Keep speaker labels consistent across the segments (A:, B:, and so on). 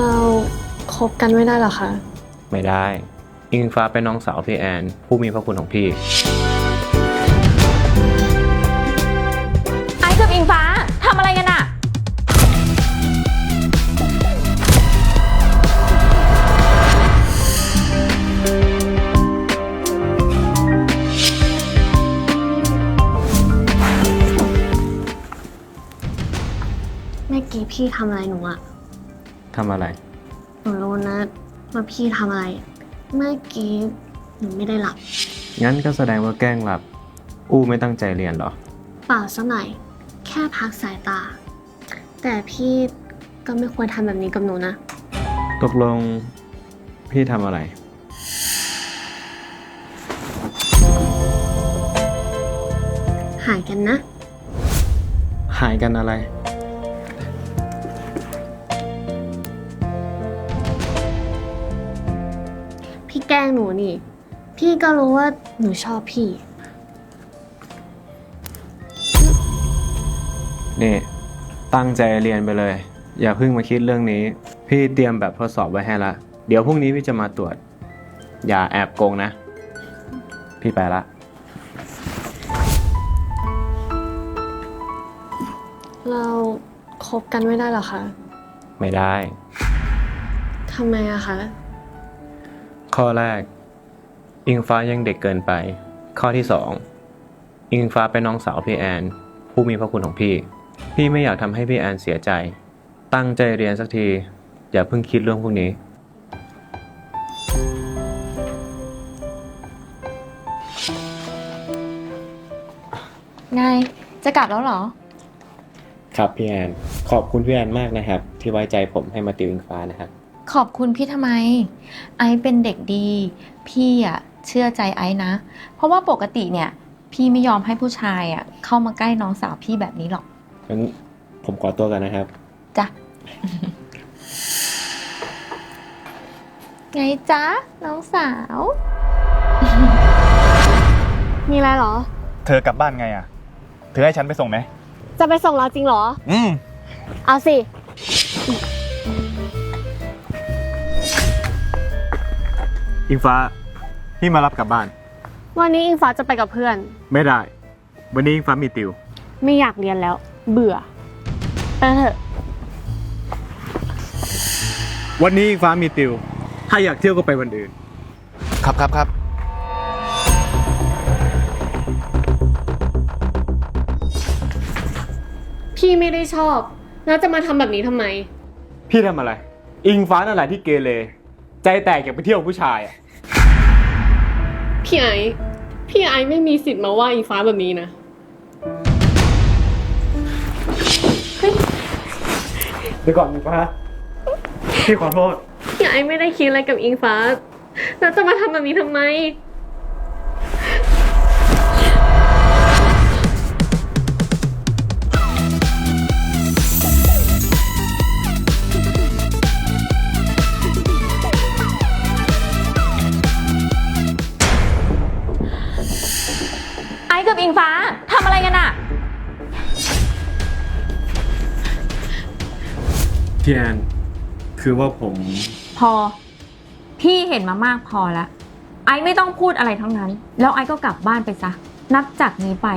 A: เราคบกันไม่ได้เหรอคะ
B: ไม่ได้ อิงฟ้าเป็นน้องสาวพี่แอน ผู้มีพระคุณของพี่
C: ไอซ์กับอิงฟ้าทำอะไรกันอะ
A: เมื่อกี้พี่ทำอะไรหนูอะ
B: ทำอะไร
A: หนูรู้นะว่าพี่ทำอะไร เมื่อกี้หนูไม่ได้หลับ
B: งั้นก็แสดงว่าแกล้งหลับ อู้ไม่ตั้งใจเรียนเหรอ
A: เปล่าสักหน่อย แค่พักสายตา แต่พี่ก็ไม่ควรทำแบบนี้กับหนูนะ
B: ตกลงพี่ทำอะไร
A: หายกันนะ
B: หายกันอะไร
A: แกล้งหนูนี่ พี่ก็รู้ว่าหนูชอบพี่
B: นี่ ตั้งใจเรียนไปเลย อย่าเพิ่งมาคิดเรื่องนี้ พี่เตรียมแบบทดสอบไว้ให้ละ เดี๋ยวพรุ่งนี้พี่จะมาตรวจ อย่าแอบโกงนะ พี่ไปละ
A: เราคบกันไม่ได้เหรอคะ
B: ไม่ได้
A: ทำไมอะคะ
B: ข้อแรก อิงฟ้ายังเด็กเกินไป ข้อที่สองอิงฟ้าเป็นน้องสาวพี่แอน ผู้มีพระคุณของพี่ พี่ไม่อยากทำให้พี่แอนเสียใจ ตั้งใจเรียนสักที อย่าเพิ่งคิดเรื่องพวกนี้
C: ไง จะกลับแล้วเหรอ
B: ครับพี่แอน ขอบคุณพี่แอนมากนะครับ ที่ไว้ใจผมให้มาติวอิงฟ้านะครับ
C: ขอบคุณพี่ทำไม ไอซ์เป็นเด็กดี พี่อะเชื่อใจไอซ์นะ เพราะว่าปกติเนี่ย พี่ไม่ยอมให้ผู้ชายอะเข้ามาใกล้น้องสาวพี่แบบนี้หรอก
B: งั้นผมขอตัวกันนะครับ
C: จ้ะ ไงจ๊ะน้องสาว
A: มีอะไรเหรอ
D: เธอกลับบ้านไงอะ เธอให้ฉันไปส่งไหม
A: จะไปส่งเราจริงเหรอ
D: อืม
A: เอาสิ
D: อิงฟ้าพี่มารับกลับบ้าน
A: วันนี้อิงฟ้าจะไปกับเพื่อน
D: ไม่ได้ วันนี้อิงฟ้ามีติว
A: ไม่อยากเรียนแล้ว เบื่อไปเถอะ
D: วันนี้อิงฟ้ามีติว ถ้าอยากเที่ยวก็ไปวันอื่น ครับครับครับ
A: พี่ไม่ได้ชอบ แล้วจะมาทำแบบนี้ทำไม
D: พี่ทำอะไร อิงฟ้านั่นแหละที่เกเร ใจแตกอยากไปเที่ยวกับผู้ชายอะ
A: พี่ไอซ์พี่ไอซ์ไม่มีสิทธิ์มาว่าอิงฟ้าแบบนี้นะ
D: เดี๋ยวก่อนอิงฟ้าพี่ขอโทษ
A: พี่ไอซ์ไม่ได้คิดอะไรกับอิงฟ้า แล้วจะมาทำแบบนี้ทำไม
C: งฟ้าทำอะไรกันอะ
B: พี่แอนคือว่าผม
C: พอ พี่เห็นมามากพอแล้วไอซ์ไม่ต้องพูดอะไรทั้งนั้น แล้วไอซ์ก็กลับบ้านไปซะ นับจากนี้ไป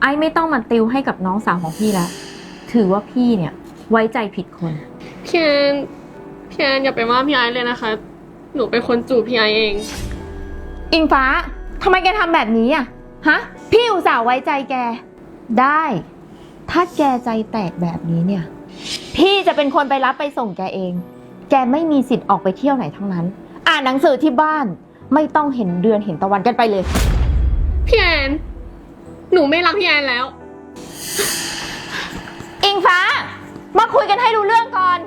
C: ไอซ์ไม่ต้องมาติวให้กับน้องสาวของพี่แล้ว ถือว่าพี่เนี่ยไว้ใจผิดคน
A: พี่แอนพี่แอนอย่าไปว่าพี่ไอซ์เลยนะคะ หนูเป็นคนจูบพี่ไอซ์เอง
C: อิงฟ้าทำไมแกทำแบบนี้อะฮะ พี่อุตส่าห์ไว้ใจแก ได้ ถ้าแกใจแตกแบบนี้เนี่ย พี่จะเป็นคนไปรับไปส่งแกเอง แกไม่มีสิทธิ์ออกไปเที่ยวไหนทั้งนั้น อ่านหนังสือที่บ้าน ไม่ต้องเห็นเดือนเห็นตะวันกันไปเลย
A: พี่แอน หนูไม่รักพี่แอนแล้ว
C: อิงฟ้า มาคุยกันให้รู้เรื่องก่อน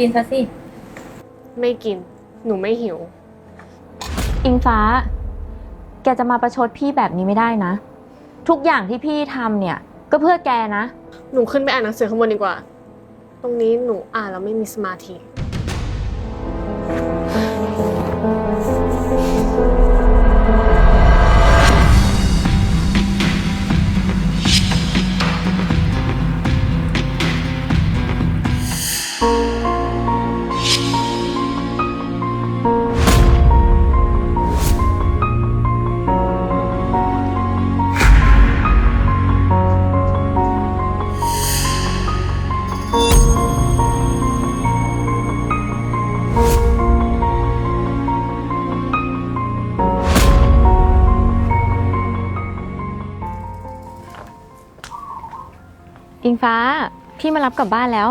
C: กินซะสิ
A: ไม่กิน หนูไม่หิว
C: อิงฟ้า แกจะมาประชดพี่แบบนี้ไม่ได้นะ ทุกอย่างที่พี่ทำเนี่ย ก็เพื่อแกนะ
A: หนูขึ้นไปอ่านหนังสือข้างบนดีกว่า ตรงนี้หนูอ่านแล้วไม่มีสมาธิ
C: อิงฟ้า พี่มารับกลับบ้านแล้ว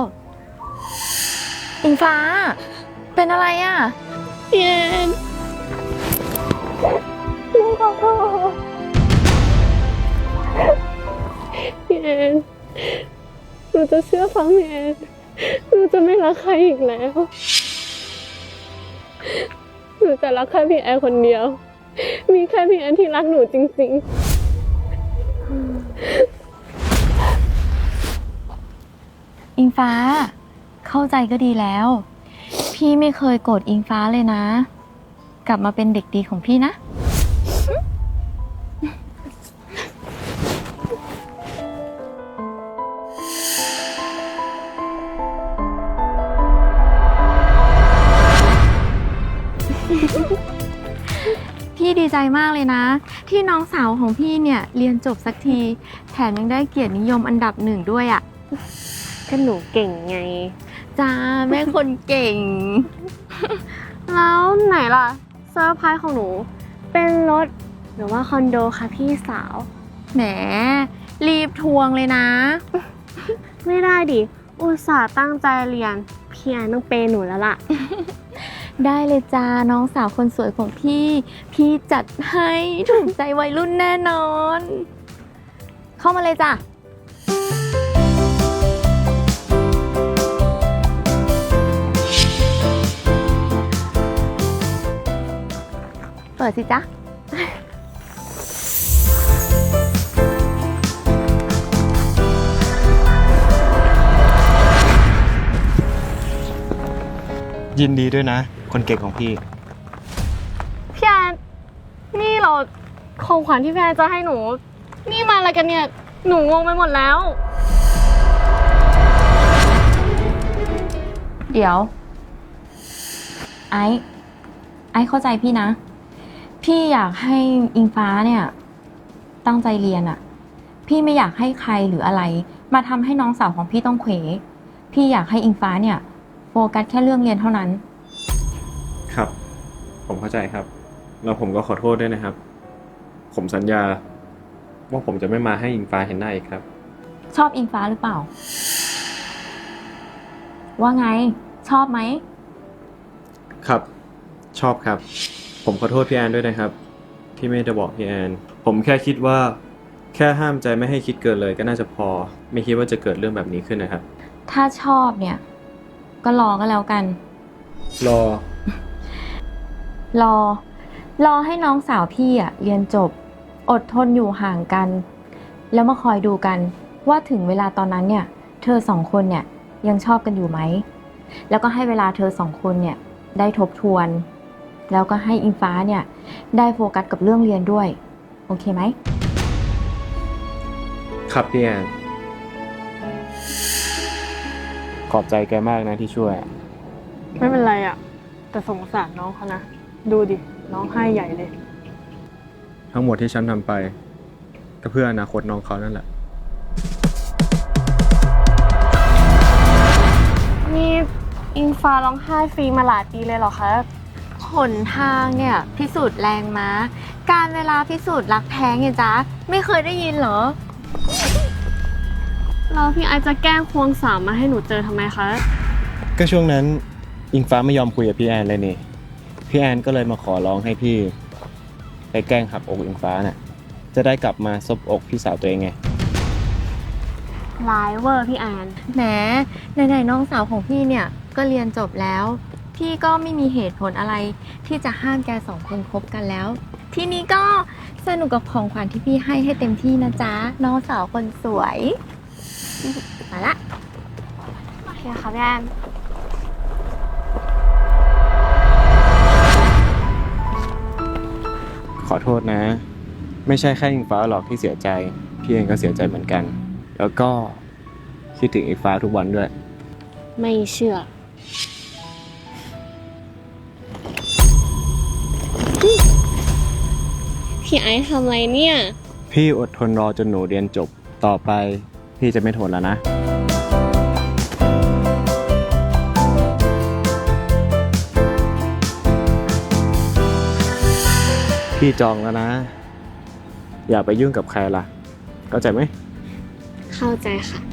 C: อิงฟ้า เป็นอะไรอะ
A: พี่แอนหนูขอโทษพี่แอนหนูจะเชื่อฟังพี่แอนหนูจะไม่รักใครอีกแล้ว หนูจะรักแค่พี่แอนคนเดียว มีแค่พี่แอนที่รักหนูจริง
C: อิงฟ้า เข้าใจก็ดีแล้ว พี่ไม่เคยโกรธอิงฟ้าเลยนะ กลับมาเป็นเด็กดีของพี่นะ พี่ดีใจมากเลยนะ ที่น้องสาวของพี่เนี่ย เรียนจบสักที แถมยังได้เกียรตินิยมอันดับหนึ่งด้วยอะ่ะ
A: ก็หนูเก่งไง
C: จ้าแม่คนเก่ง
A: แล้วไหนล่ะเซอร์ไพรส์ของหนู เป็นรถหรือว่าคอนโดคะพี่สาว
C: แหม รีบทวงเลยนะ
A: ไม่ได้ดิ อุตส่าห์ตั้งใจเรียน พี่แอนต้องเปย์หนูแล้วล่ะ
C: ได้เลยจ้าน้องสาวคนสวยของพี่ พี่จัดให้ถูกใจวัยรุ่นแน่นอน เข้ามาเลยจ้ะ เปิดสิจ๊ะ
B: ยินดีด้วยนะ คนเก่งของพี่
A: พี่แอนนี่เราของขวัญที่พี่แอนจะให้หนู นี่มาอะไรกันเนี่ย หนูงงไปหมดแล้ว
C: เดี๋ยว ไอซ์ไอซ์เข้าใจพี่นะ พี่อยากให้อิงฟ้าเนี่ยตั้งใจเรียนอะพี่ไม่อยากให้ใครหรืออะไร มาทำให้น้องสาวของพี่ต้องเขวพี่อยากให้อิงฟ้าเนี่ย โฟกัสแค่เรื่องเรียนเท่านั้น
B: ครับ ผมเข้าใจครับ แล้วผมก็ขอโทษด้วยนะครับ ผมสัญญา ว่าผมจะไม่มาให้อิงฟ้าเห็นหน้าอีกครับ
C: ชอบอิงฟ้าหรือเปล่า ว่าไง ชอบไหม
B: ครับ ชอบครับ ผมขอโทษพี่แอนด้วยนะครับ ที่ไม่ได้บอกพี่แอน ผมแค่คิดว่า แค่ห้ามใจไม่ให้คิดเกินเลยก็น่าจะพอ ไม่คิดว่าจะเกิดเรื่องแบบนี้ขึ้นนะครับ
C: ถ้าชอบเนี่ย ก็รอก็แล้วกัน
B: รอ
C: รอ รอให้น้องสาวพี่อะเรียนจบ อดทนอยู่ห่างกัน แล้วมาคอยดูกัน ว่าถึงเวลาตอนนั้นเนี่ย เธอสองคนเนี่ยยังชอบกันอยู่ไหม แล้วก็ให้เวลาเธอสองคนเนี่ยได้ทบทวน แล้วก็ให้อิงฟ้าเนี่ย ได้โฟกัสกับเรื่องเรียนด้วย โอเคไหม
B: ครับพี่แอนขอบใจแกมากนะที่ช่วย
A: ไม่เป็นไรอะแต่สงสารน้องเขานะ ดูดิ น้องให้ใหญ่เลย
B: ทั้งหมดที่ฉันทำไป ก็เพื่ออนาคตน้องเขานั่นแหละ
A: นี่อิงฟ้าร้องไห้ฟรีมาหลายปีเลยเหรอคะ
C: หนทางเนี่ยพิสูจน์แรงม้า การเวลาพิสูจน์รักแท้ไงจ๊ะ ไม่เคยได้ยินเหรอ
A: แล้วพี่ไอซ์จะแกล้งควงสามมาให้หนูเจอทำไมคะ
B: ก็ช่วงนั้นอิงฟ้าไม่ยอมคุยกับพี่แอนเลยนี่ พี่แอนก็เลยมาขอร้องให้พี่ ไปแกล้งหักอกอิงฟ้าน่ะ จะได้กลับมาซบอกพี่สาวตัวเองไง
A: ร้ายเวอร์พี่แอน
C: แหมไหนๆน้องสาวของพี่เนี่ยก็เรียนจบแล้ว พี่ก็ไม่มีเหตุผลอะไร ที่จะห้ามแกสองคนคบกันแล้ว ทีนี้ก็สสนุกกับของขวัญที่พี่ให้ให้เต็มที่นะจ๊ะ น้องสาวคนสวย มาละ
A: โอเคค่ะพี่แอน
B: ขอโทษนะ ไม่ใช่แค่อิงฟ้าหรอกที่เสียใจ พี่เองก็เสียใจเหมือนกัน แล้วก็คิดถึงอิงฟ้าทุกวันด้วย
A: ไม่เชื่อ พี่ไอซ์ทำอะไรเนี่ย
B: พี่อดทนรอจนหนูเรียนจบต่อไป พี่จะไม่ทนแล้วนะ พี่จองแล้วนะ อย่าไปยุ่งกับใครล่ะเข้าใจไหม
A: เข้าใจค่ะ